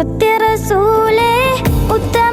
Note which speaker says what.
Speaker 1: സത്യറസൂലേ ഉത്തര